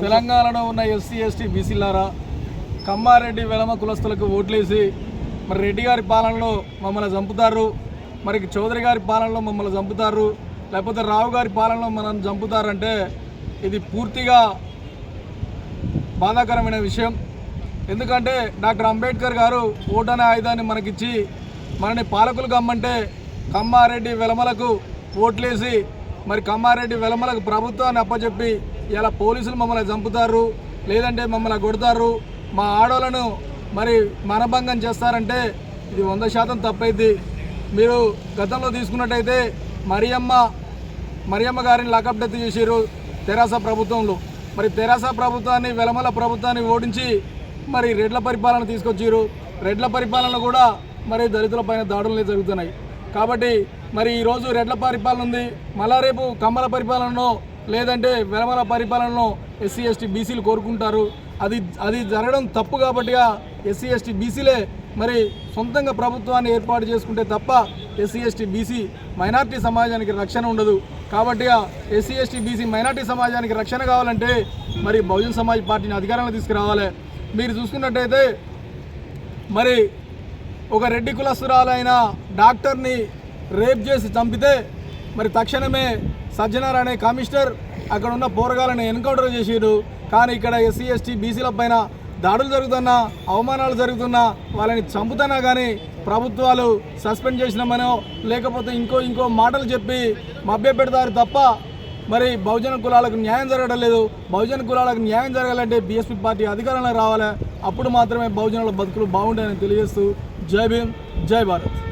తెలంగాణలో ఉన్న SC ST బీసీలారా కమ్మారెడ్డి వెలమ కులస్తులకు ఓట్లేసి మరి రెడ్డి గారి పాలనలో మమ్మల్ని చంపుతారు మరి చౌదరి గారి పాలనలో మమ్మల్ని చంపుతారు లేకపోతే రావు గారి పాలనలో మనం చంపుతారంటే ఇది పూర్తిగా బాధాకరమైన విషయం. ఎందుకంటే డాక్టర్ అంబేద్కర్ గారు ఓటనే ఆయుధాన్ని మనకిచ్చి మనని పాలకులు కమ్మంటే కమ్మారెడ్డి వెలమలకు ఓట్లేసి మరి కమ్మారెడ్డి వెలమలకు ప్రభుత్వాన్ని అప్పచెప్పి ఇలా పోలీసులు మమ్మల్ని చంపుతారు లేదంటే మమ్మల్ని కొడతారు మా ఆడోళ్ళను మరి మనభంగం చేస్తారంటే ఇది వంద శాతం తప్పైద్ది. మీరు గతంలో తీసుకున్నట్టయితే మరియమ్మ మరియమ్మ గారిని లాకప్ డెత్ చేశారు తెరాస ప్రభుత్వంలో. మరి తెరాస ప్రభుత్వాన్ని వెలమల ప్రభుత్వాన్ని ఓడించి మరి రెడ్ల పరిపాలన తీసుకొచ్చారు రెడ్ల పరిపాలన కూడా మరి దళితుల పైన దాడులు జరుగుతున్నాయి. కాబట్టి మరి ఈరోజు రెడ్ల పరిపాలన ఉంది. మళ్ళా రేపు కమ్మల పరిపాలనలో లేదంటే వెలమల పరిపాలనలో ఎస్సీ ఎస్టీ బీసీలు కోరుకుంటారు. అది అది జరగడం తప్పు కాబట్టిగా ఎస్సీ ఎస్టీ బీసీలే మరి సొంతంగా ప్రభుత్వాన్ని ఏర్పాటు చేసుకుంటే తప్ప ఎస్సీ ఎస్టీ బీసీ మైనార్టీ సమాజానికి రక్షణ ఉండదు. కాబట్టి ఎస్సీ ఎస్టీ బీసీ మైనార్టీ సమాజానికి రక్షణ కావాలంటే మరి బహుజన్ సమాజ్ పార్టీని అధికారంలో తీసుకురావాలి. మీరు చూసుకున్నట్టయితే మరి ఒక రెడ్డి కులస్తురాలైన డాక్టర్ని రేప్ చేసి చంపితే మరి తక్షణమే సజ్జనార్ అనే కమిషనర్ అక్కడ ఉన్న పోరగాళ్ళని ఎన్కౌంటర్ చేసారు కానీ ఇక్కడ ఎస్సీ ఎస్టీ బీసీల పైన దాడులు జరుగుతున్నా అవమానాలు జరుగుతున్నా వాళ్ళని చంపుతున్నా కానీ ప్రభుత్వాలు సస్పెండ్ చేసినామనో లేకపోతే ఇంకో ఇంకో మాటలు చెప్పి మభ్య పెడతారు తప్ప మరి బహుజన కులాలకు న్యాయం జరగడం లేదు. బహుజన కులాలకు న్యాయం జరగాలంటే బీఎస్పీ పార్టీ అధికారంలో రావాలి? అప్పుడు మాత్రమే బహుజనుల బతుకులు బాగుంటాయని తెలియజేస్తూ జై భీమ్ జై భారత్.